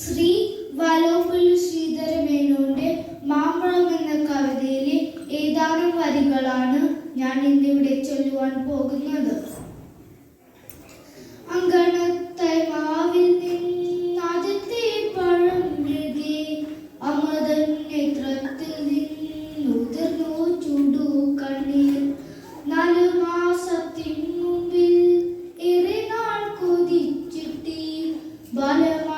ശ്രീ വലോപ്പുള്ളി ശ്രീധരമേനോന്റെ മാമ്പഴം എന്ന കവിതയിലെ ഏതാനും വരികളാണ് ഞാൻ ഇന്നിവിടെ ചൊല്ലുവാൻ പോകുന്നത്. Bana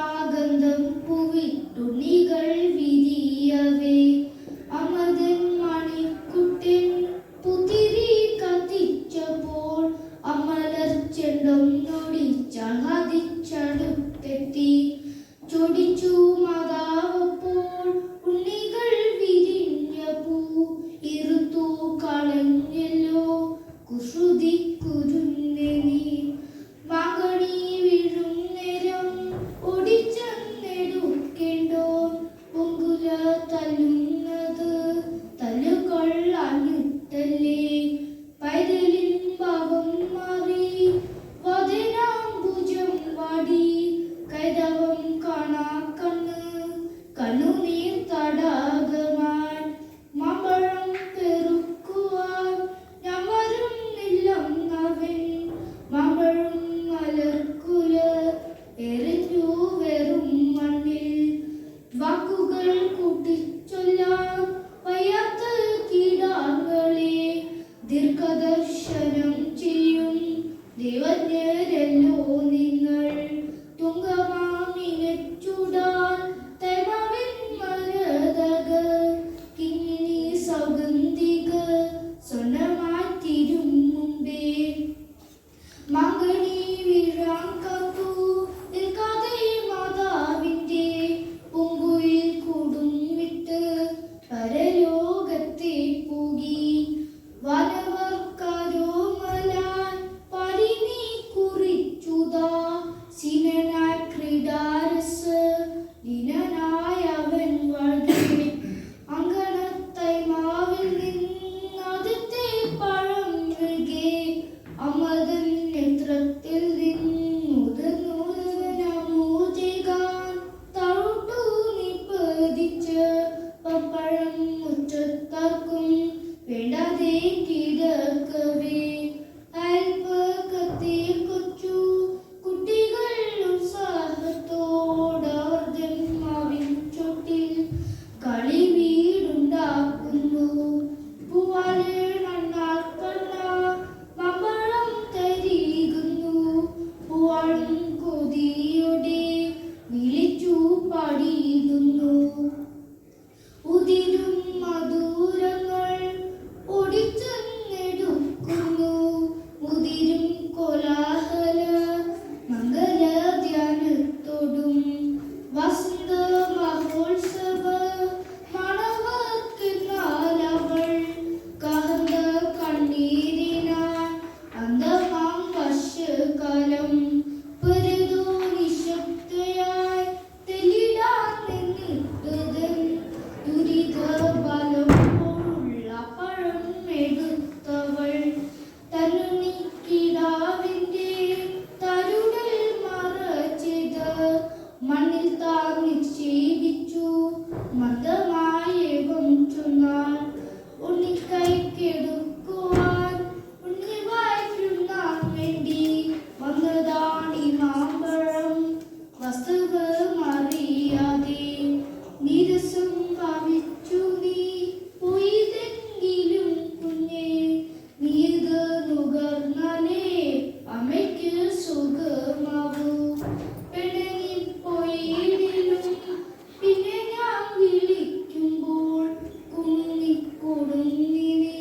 കൊടുങ്ങിനെ